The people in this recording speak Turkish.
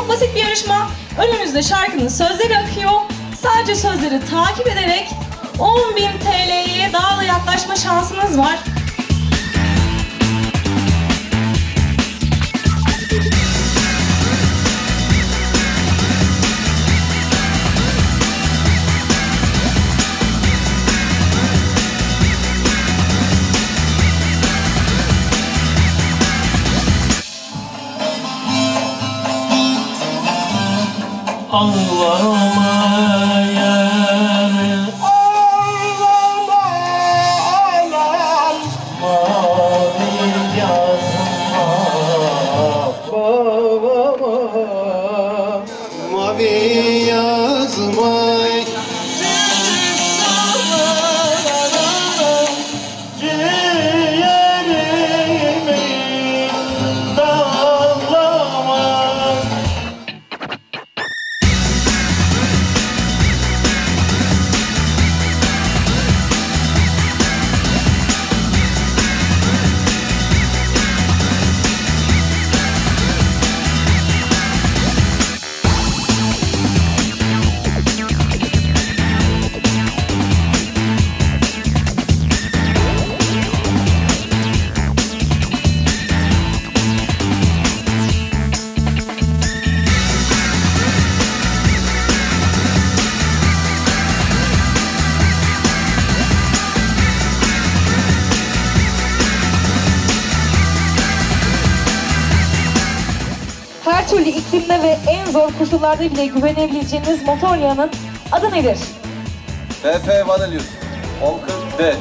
Çok basit bir yarışma. Önümüzde şarkının sözleri akıyor. Sadece sözleri takip ederek 10.000 TL'ye daha da yaklaşma şansınız var. Ağlama anam Mavi yazma Mavi Türlü iklimde ve en zor koşullarda bile güvenebileceğiniz motor yağının adı nedir? PP Vanilius 1040 D